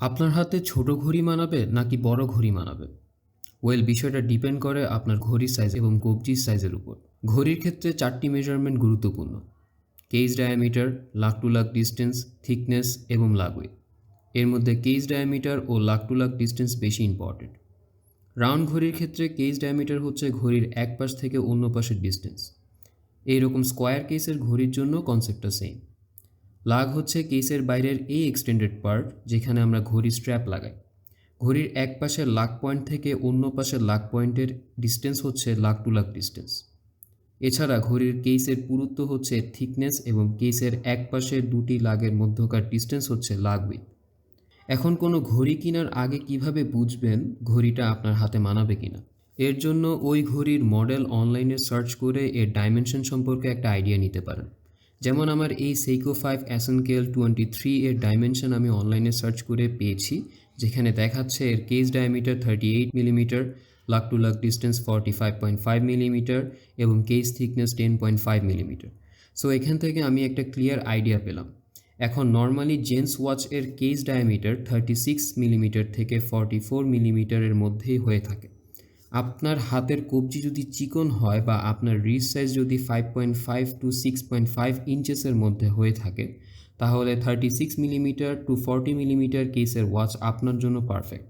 আপনার হাতে ছোট ঘড়ি মানাবে নাকি বড় ঘড়ি মানাবে? ওয়েল, বিষয়টা ডিপেন্ড করে আপনার ঘড়ির সাইজ এবং কবজির সাইজের উপর। ঘড়ির ক্ষেত্রে চারটি মেজারমেন্ট গুরুত্বপূর্ণ। Case diameter lug to lug distance thickness এবং লাগওয়ে এর মধ্যে কেজ ডায়ামিটার ও লাক টু লাক ডিস্টেন্স বেশি ইম্পর্টেন্ট রাউন্ড ঘড়ির ক্ষেত্রে কেজ ডায়ামিটার হচ্ছে ঘড়ির এক পাশ থেকে অন্য পাশের ডিস্টেন্স এইরকম স্কোয়ার কেসের ঘড়ির জন্য কনসেপ্টটা সেম লাগ হচ্ছে কেসের বাইরের এই এক্সটেন্ডেড পার্ট যেখানে আমরা ঘড়ি স্ট্র্যাপ লাগাই। ঘড়ির এক পাশের লাক পয়েন্ট থেকে অন্য পাশের লাক পয়েন্টের ডিস্টেন্স হচ্ছে লাক টু লাক ডিস্টেন্স এছাড়া ঘড়ির কেসের পুরুত্ব হচ্ছে থিকনেস এবং কেসের এক পাশের দুটি লাগের মধ্যকার ডিস্টেন্স হচ্ছে লাগ উইথ এখন কোনো ঘড়ি কেনার আগে কীভাবে বুঝবেন ঘড়িটা আপনার হাতে মানাবে কিনা? এর জন্য ওই ঘড়ির মডেল অনলাইনে সার্চ করে এর ডাইমেনশন সম্পর্কে একটা আইডিয়া নিতে পারেন। যেমন আমার এই সেইকো ফাইভ অ্যাসেনকেল টোয়েন্টি থ্রি এর ডাইমেনশন আমি অনলাইনে সার্চ করে পেয়েছি, যেখানে দেখাচ্ছে এর case diameter thirty eight millimeter lug to lug distance forty five point five millimeter এবং case thickness ten point five millimeter so এখান থেকে আমি একটা ক্লিয়ার আইডিয়া পেলাম। এখন নর্মালি জেন্টস ওয়াচ এর case diameter thirty six millimeter থেকে forty four মিলিমিটারের মধ্যেই হয়ে থাকে। আপনার হাতের কবজি যদি চিকন হয় বা আপনার রিস্ট সাইজ যদি five point five to six point five ইঞ্চেসের মধ্যে হয়ে থাকে, তাহলে thirty six millimeter to forty millimeter কেসের ওয়াচ আপনার জন্য পারফেক্ট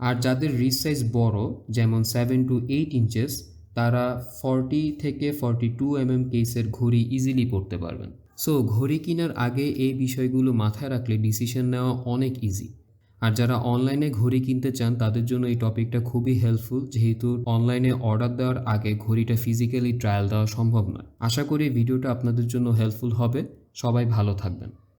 আর যাদের রিস্ট সাইজ বড়, যেমন সেভেন টু এইট ইঞ্চেস তারা ফর্টি থেকে ফর্টি টু এমএম কেসের ঘড়ি ইজিলি পড়তে পারবেন। সো ঘড়ি কেনার আগে এই বিষয়গুলো মাথায় রাখলে ডিসিশন নেওয়া অনেক ইজি আর যারা অনলাইনে ঘড়ি কিনতে চান, তাদের জন্য এই টপিকটা খুবই হেল্পফুল যেহেতু অনলাইনে অর্ডার দেওয়ার আগে ঘড়িটা ফিজিক্যালি ট্রায়াল দেওয়া সম্ভব নয়। আশা করি ভিডিওটা আপনাদের জন্য হেল্পফুল হবে। সবাই ভালো থাকবেন।